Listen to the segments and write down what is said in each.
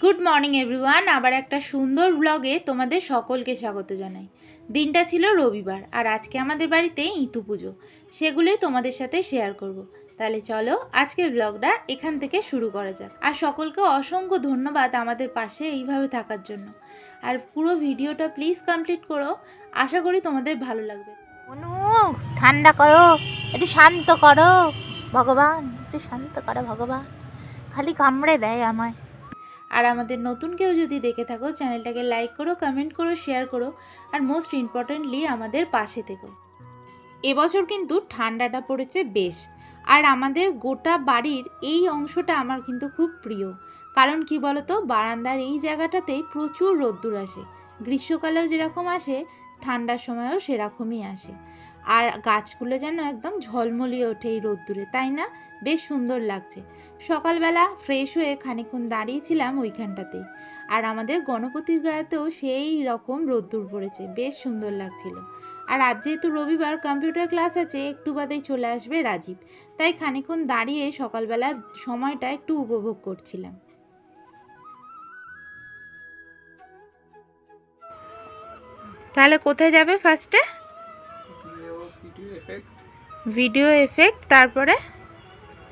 Good morning everyone আবার একটা সুন্দর ব্লগে তোমাদের সকলকে স্বাগত জানাই। দিনটা ছিল রবিবার, আর আজকে আমাদের বাড়িতে ইতু পুজো। সেগুলোই তোমাদের সাথে শেয়ার করব। তাহলে চলো আজকের ব্লগটা এখান থেকে শুরু করা যাক। আর সকলকে অসংখ্য ধন্যবাদ আমাদের পাশে এইভাবে থাকার জন্য। আর পুরো ভিডিওটা প্লিজ কমপ্লিট করো। আশা করি তোমাদের ভালো লাগবে। অনু ঠান্ডা করো। একটু শান্ত করো। ভগবান, একটু শান্ত করো, ভগবান। খালি কামড়ে দেয় আমায়। আর আমাদের নতুন কেউ যদি দেখে থাকো, চ্যানেলটাকে লাইক করো কমেন্ট করো শেয়ার করো, আর মোস্ট ইম্পর্টেন্টলি আমাদের পাশে থেকো। এবছর কিন্তু ঠান্ডাটা পড়েছে বেশ, আর আমাদের গোটা বাড়ির এই অংশটা আমার কিন্তু খুব প্রিয়। কারণ কি বলতো, বারান্দার এই জায়গাটাতেই প্রচুর রোদ্দুর আসে, গ্রীষ্মকালেও যেরকম আসে, ঠান্ডার সময়ও সেরকমই আসে। আর গাছগুলো যেন একদম ঝলমলিয়ে ওঠে এই রোদ্দুরে, তাই না? বেশ সুন্দর লাগছে। সকালবেলা ফ্রেশ হয়ে খানিকক্ষণ দাঁড়িয়েছিলাম ওইখানটাতেই আর আমাদের গণপতির গায়েতেও সেই রকম রোদ্দুর পড়েছে, বেশ সুন্দর লাগছিল। আর আজ যেহেতু রবিবার কম্পিউটার ক্লাস আছে, একটু বাদেই চলে আসবে রাজীব। তাই খানিকক্ষণ দাঁড়িয়ে সকালবেলার সময়টা একটু উপভোগ করছিলাম। তাহলে কোথায় যাবে ফার্স্টে ভিডিও এফেক্ট তারপরে?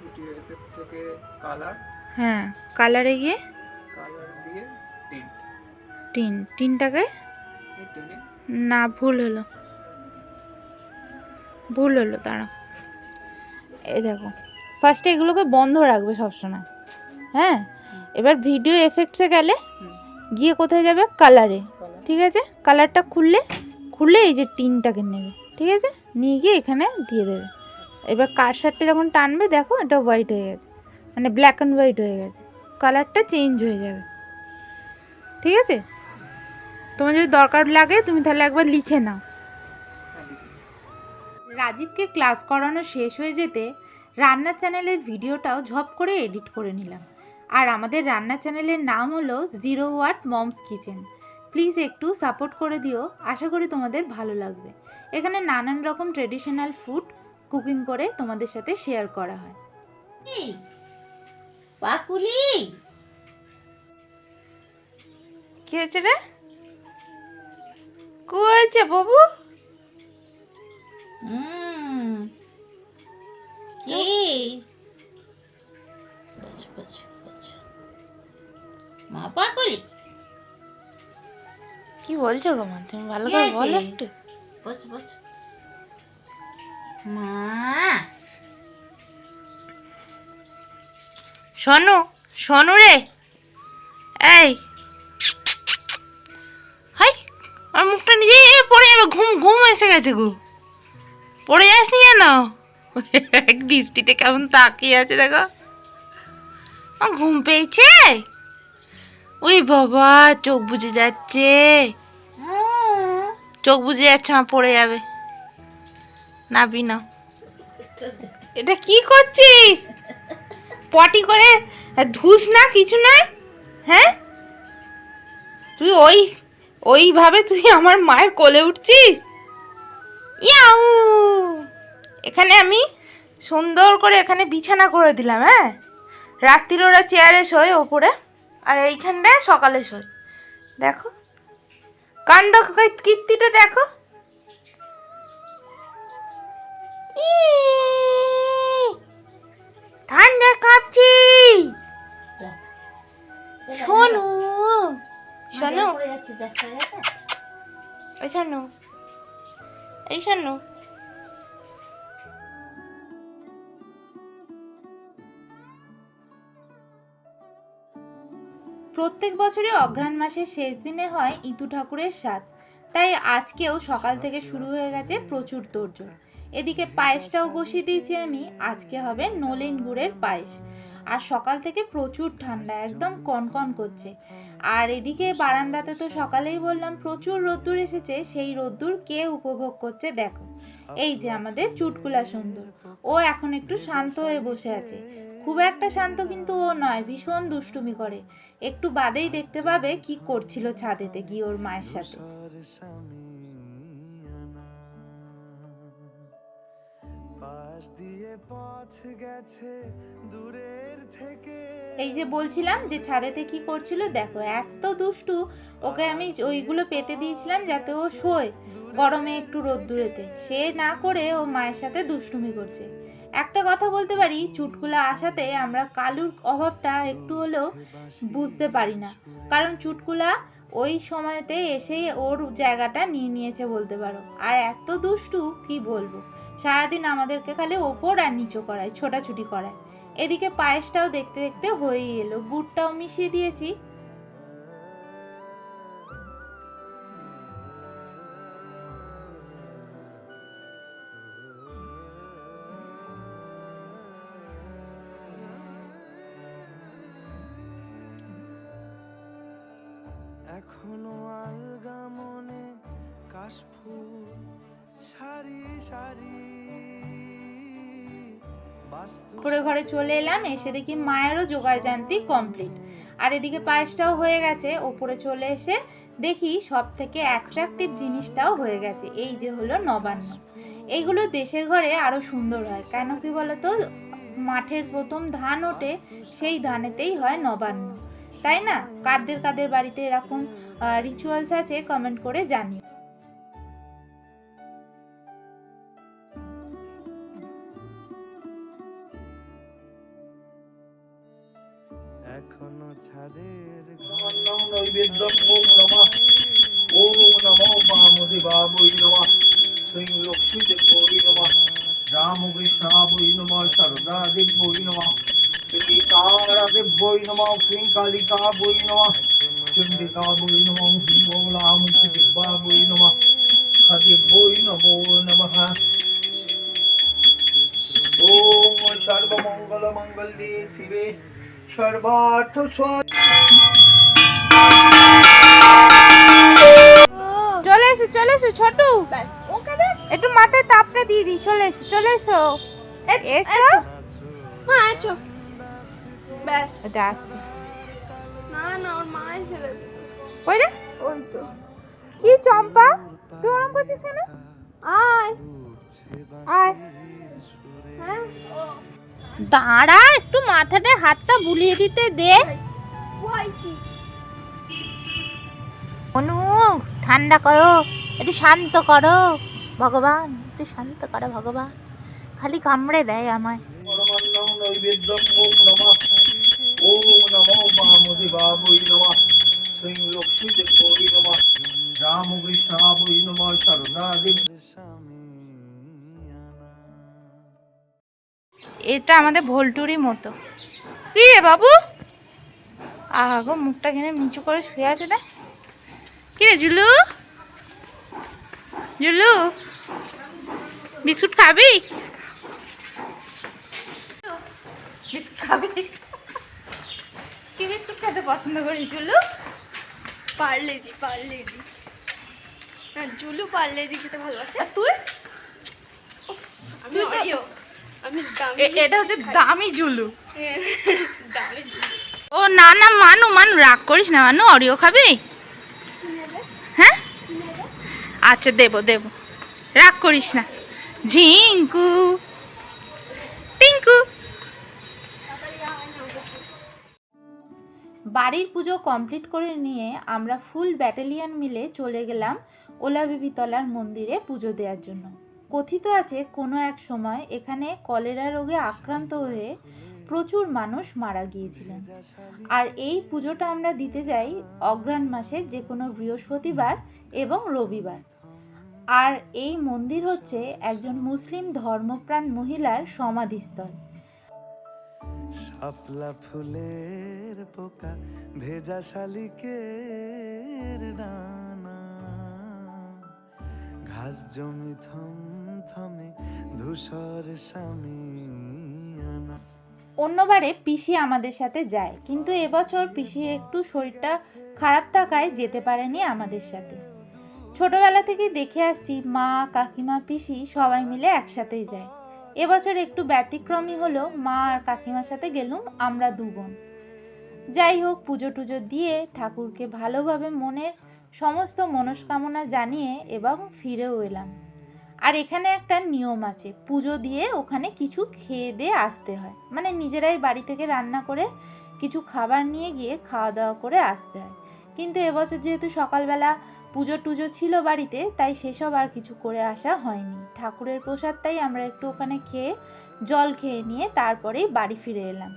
ভিডিও এফেক্ট থেকে কালার হ্যাঁ কালারে গিয়ে? কালার দিয়ে টিন্ট টিন টিনটাকে না ভুল হলো। ভুল হলো তারা এই দেখো। ফার্স্টে এগুলোকে বন্ধ রাখবে সবসময়। হ্যাঁ? এবার ভিডিও এফেক্টসে গেলে গিয়ে কোথায় যাবে? কালারে ঠিক আছে? কালারটা খুললে খুললে এই যে টিনটাকে নেবে। ঠিক আছে? নিয়ে গিয়ে এখানে দিয়ে দেবে। এবার কারসারটা যখন টানবে, দেখো এটা হোয়াইট হয়ে গেছে। মানে ব্ল্যাক অ্যান্ড হোয়াইট হয়ে গেছে। কালারটা চেঞ্জ হয়ে যাবে। ঠিক আছে? তোমার যদি দরকার লাগে, তুমি তাহলে একবার লিখে নাও। রাজীবকে ক্লাস করানো শেষ হয়ে যেতে রান্না চ্যানেলের ভিডিওটাও ঝপ করে এডিট করে নিলাম। আর আমাদের রান্না চ্যানেলের নাম হলো zero watt mom's kitchen please একটু সাপোর্ট করে দিও। আশা করি তোমাদের ভালো লাগবে। এখানে নানান রকম ট্রেডিশনাল ফুড কুকিং করে তোমাদের সাথে শেয়ার করা হয়। পাকুলি? কি হয়েছে রে? কি হয়েছে বাবু? কি? মা পাকুলি? বলছো গো মা? তুমি ভালো করে বলো একটু। বস বস। মা। শোনো শোনো রে। এই। হাই আমার মুখটা নিজে পড়ে যাবে ঘুম ঘুম এসে গেছে গো। পড়ে যাসনি কেন? এক দৃষ্টিতে কেমন তাকিয়ে আছে দেখো। আমার ঘুম পেয়েছে? ওই বাবা চোখ বুজে যাচ্ছে। চোখ বুজে যাচ্ছে আমার পড়ে যাবে। নাবি না। এটা কি করছিস? পটি করে ধুস না, কিছু নয় হ্যাঁ? তুই ওই, ওইভাবে তুই আমার মায়ের কোলে উঠছিস? ইয়াউ! এখানে আমি সুন্দর করে এখানে বিছানা করে দিলাম হ্যাঁ? রাত্রির ওরা চেয়ারে শোয়, ওপরে। আর এইখানটায় সকালে শোয়। দেখো। কাণ্ড কীর্তিটা দেখো। ঠান্ডা কাঁপছি। শোনো। শোনো। এই শোনো। এই শোনো। প্রত্যেক বছরই অঘ্রাণ মাসের শেষ দিনে হয় ইতু ঠাকুরের স্বাদ তাই আজকেও সকাল থেকে শুরু হয়ে গেছে প্রচুর তোড়জোড়। এদিকে পায়েসটাও বসিয়ে দিয়েছি আমি, আজকে হবে নলেন গুড়ের পায়েস। আর সকাল থেকে প্রচুর ঠান্ডা, একদম কনকন করছে। আর এদিকে বারান্দাতে তো সকালেই বললাম, প্রচুর রোদ্দুর এসেছে, সেই রোদ্দুর কে উপভোগ করছে দেখো। এই যে আমাদের চুটকুলা সুন্দর। ও এখন একটু শান্ত হয়ে বসে আছে। খুব একটা শান্ত কিন্তু ও নয়, ভীষণ দুষ্টুমি করে। একটু বাদেই দেখতে পাবে কি করছিল ছাদেতে গিয়ে ওর মায়ের সাথে। এই যে বলছিলাম যে ছাদেতে কি করছিল, দেখো এত দুষ্টু, ওকে আমি ওইগুলো পেতে দিয়েছিলাম যাতে ও শোয়। গরমে একটু রোদ্দুরেতে। সে না করে ও মায়ের সাথে দুষ্টুমি করছে। একটা কথা বলতে পারি, চুটকুলা আসাতে আমরা কালুর অভাবটা একটু হলেও বুঝতে পারি না। কারণ চুটকুলা ওই সময়তে এসেই ওর জায়গাটা নিয়ে নিয়েছে বলতে পারো। আর এত দুষ্টু কি বলব? সারাদিন আমাদেরকে খালি ওপর আর নিচু করায়, ছোটাছুটি করায়। এদিকে পায়েসটাও দেখতে দেখতে হয়েই এলো। গুড়টাও মিশিয়ে দিয়েছি। করে ঘরে চলে এলাম, এসে দেখি মায়েরও জোগাড় জানতি কমপ্লিট আর এদিকে পায়েসটাও হয়ে গেছে, ওপরে চলে এসে দেখি সব থেকে অ্যাট্রাকটিভ জিনিসটাও হয়ে গেছে, এই যে হলো নবান্ন। এইগুলো দেশের ঘরে আরও সুন্দর হয়, কেন কি বলতো? মাঠের প্রথম ধান ওঠে, সেই ধানেতেই হয় নবান্ন। তাই না? কাদের কাদের বাড়িতে এরকম রিচুয়ালস আছে কমেন্ট করে জানিও। ছাদের নমঃ নৈবেদ্যম ওম নমঃ। নমো বামদেবাবৈ নমঃ। লক্ষ্মীদেবৈ নমঃ। রামকৃষ্ণাবৈ নমঃ শ্রী তারাদেবৈ নমঃ, শ্রী কালিকাবৈ নমঃ। চণ্ডিকাবৈ নমঃ মঙ্গলামুক্তিদেবাবৈ নমঃ। নমো ওম সর্বমঙ্গলমঙ্গলে শিবে। সর্বার্থ স্বাদ ছোটু একটু মাথায় তাপটা দিয়ে দিই চলে এসো চলে এসো। এসো? হ্যাঁ আছো ব্যাস। এটা আসছে। না না ওর মা এসে ওই রে। ওই তো। কি চম্পা? তুই ওরম করছিস কেন? আয়। আয়। হ্যাঁ? দাঁড়া একটু মাথাটা হাতটা বুলিয়ে দিতে দে। অনু ঠান্ডা করো। একটু শান্ত করো, ভগবান, একটু শান্ত করো ভগবান। খালি কামড়ে দেয় আমায়। এটা আমাদের ভোলটুরি মতো। কি রে বাবু? আগো মুখটা কিনে নিচু করে শুয়ে আছে দে কি রে জুলু জুলু বিস্কুট খাবি? বিস্কুট খাবি? কি বিস্কুট খেতে পছন্দ করিস জুলু? পার্লেজি পার্লেজি। না জুলু পার্লেজি খেতে ভালোবাসে। আর তুই? আমি তুই তো- আমি দামি এটা হচ্ছে দামি জুলু। দামি জুলু। ও না না মানু মানু রাগ করিস না মানু অরিও খাবি হ্যাঁ আচ্ছা দেব দেব। রাগ করিস না। ঝিঙ্কু, টিঙ্কু। বাড়ির পুজো কমপ্লিট করে নিয়ে আমরা ফুল ব্যাটালিয়ান মিলে চলে গেলাম ওলাবিবিতলার মন্দিরে পুজো দেওয়ার জন্য। কথিত আছে, কোনো এক সময় এখানে কলেরা রোগে আক্রান্ত হয়ে প্রচুর মানুষ মারা গিয়েছিলেন। আর এই পুজোটা আমরা দিতে যাই অগ্রাণ মাসের যে কোনো বৃহস্পতিবার এবং রবিবার। আর এই মন্দির হচ্ছে একজন মুসলিম ধর্মপ্রাণ মহিলার সমাধিস্থল। শাপলা ফুলের পোকা ভেজা শালিকের ডানা। ঘাস জমি থম থমে ধূসর স্বামী আনা। অন্যবারে পিসি আমাদের সাথে যায় কিন্তু এবছর পিসির একটু শরীরটা খারাপ থাকায় যেতে পারেনি আমাদের সাথে। ছোটবেলা থেকে দেখে আসছি মা, কাকিমা, পিসি সবাই মিলে একসাথেই যায়। এবছর একটু ব্যতিক্রমী হলো মা আর কাকিমার সাথে গেলুম আমরা দু বোন। যাই হোক, পুজো টুজো দিয়ে ঠাকুরকে ভালোভাবে মনের সমস্ত মনস্কামনা জানিয়ে এবং ফিরেও এলাম। আর এখানে একটা নিয়ম আছে, পুজো দিয়ে ওখানে কিছু খেয়ে দিয়ে আসতে হয়। মানে নিজেরাই বাড়ি থেকে রান্না করে কিছু খাবার নিয়ে গিয়ে খাওয়া দাওয়া করে আসতে হয়। কিন্তু এবছর যেহেতু সকালবেলা পুজো টুজো ছিল বাড়িতে, তাই সেসব আর কিছু করে আসা হয়নি। ঠাকুরের প্রসাদ তাই আমরা একটু ওখানে খেয়ে, জল খেয়ে নিয়ে তারপরেই বাড়ি ফিরে এলাম।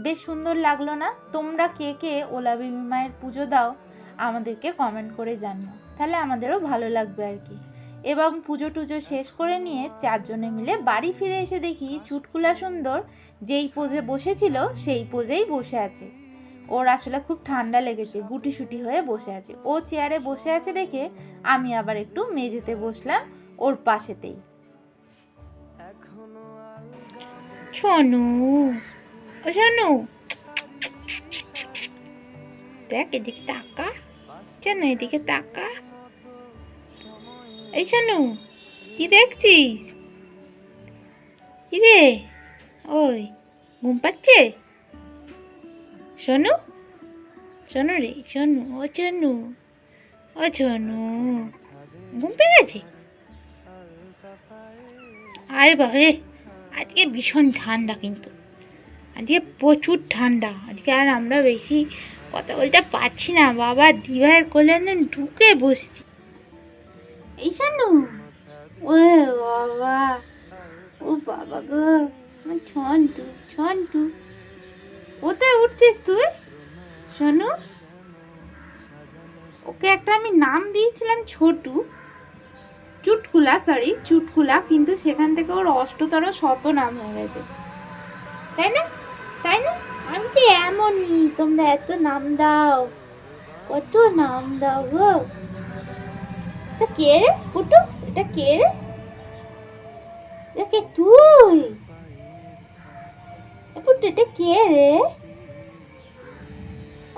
বেশ সুন্দর লাগল না? তোমরা কে কে ওলা বিবি মায়ের পুজো দাও, আমাদেরকে কমেন্ট করে জানিও। তাহলে আমাদেরও ভালো লাগবে আর কি। এবং পুজো টুজো শেষ করে নিয়ে চারজনে মিলে বাড়ি ফিরে এসে দেখি চুটকুলা সুন্দর, যেই পোজে বসেছিল, সেই পোজেই বসে আছে। ওর আসলে খুব ঠান্ডা লেগেছে, গুটিসুটি হয়ে বসে আছে। ও চেয়ারে বসে আছে দেখে আমি আবার একটু মেঝেতে বসলাম ওর পাশেতেই। শোনু ও শোনু দেখ, এদিকে তাকা। শোনু এদিকে তাকা। এই শোনু কি দেখছিস? কি রে ওই, ঘুম পাচ্ছে? শোনু? শোনু রে, শোনু, ও শোনু ও শোনু। ঘুম পেয়ে গেছে? আয় বাবা আজকে ভীষণ ঠান্ডা কিন্তু। আজকে প্রচুর ঠান্ডা, আজকে আর আমরা বেশি কথা বলতে পারছি না। বাবা, দিভাইয়ের কোলে একদম ঢুকে বসছি। এই শানু, ও বাবা ও বাবা গো, আমার ছন্টু ছন্টু। কোথায় উঠছিস তুই? শোনো, ওকে একটা আমি নাম দিয়েছিলাম ছোটু। চুটকুলা সরি চুটকুলা, কিন্তু সেখান থেকে ওর অষ্টতর শত নাম হয়ে গেছে। তাই না? তাই না? আমি তো এমনই, তোমরা এত নাম দাও। কত নাম দাও গো। এটা কে রে? পুটু, এটা কে রে? তুই? এটা কে রে?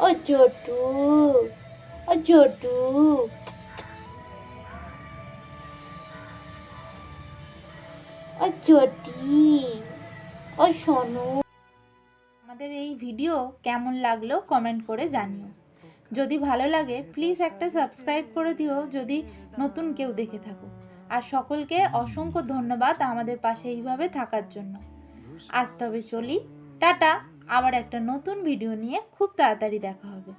ও চটু ও চটু ও চটি ও সোনু। আমাদের এই ভিডিও কেমন লাগল কমেন্ট করে জানিও। যদি ভালো লাগে প্লিজ একটা সাবস্ক্রাইব করে দিও যদি নতুন কেউ দেখে থাকো। আর সকলকে অসংখ্য ধন্যবাদ আমাদের পাশে এইভাবে থাকার জন্য। আজ তবে চলি টাটা আবার একটা নতুন ভিডিও নিয়ে খুব তাড়াতাড়ি দেখা হবে।